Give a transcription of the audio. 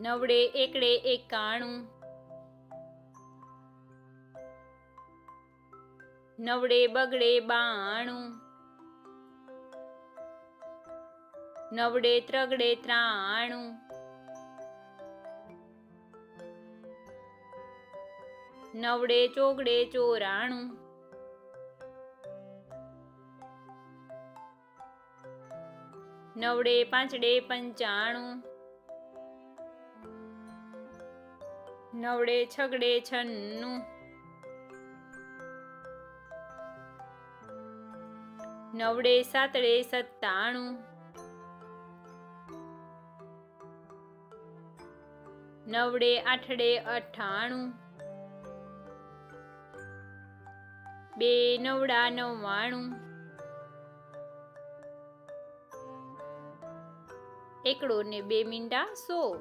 નવડે, એકડે, એકાણું. નવડે, બગડે, બાણું. નવડે, ત્રગડે, ત્રાણું. નવડે, ચોગડે, ચોરાણું. નવડે, પાંચડે, પંચાણું. નવડે છગડે છન્નું. નવડે સાતડે સત્તાણું. નવડે આઠડે અઠ્ઠાણું. બે નવડા નવ્વાણું. એકડો ને બે મીંડા સો.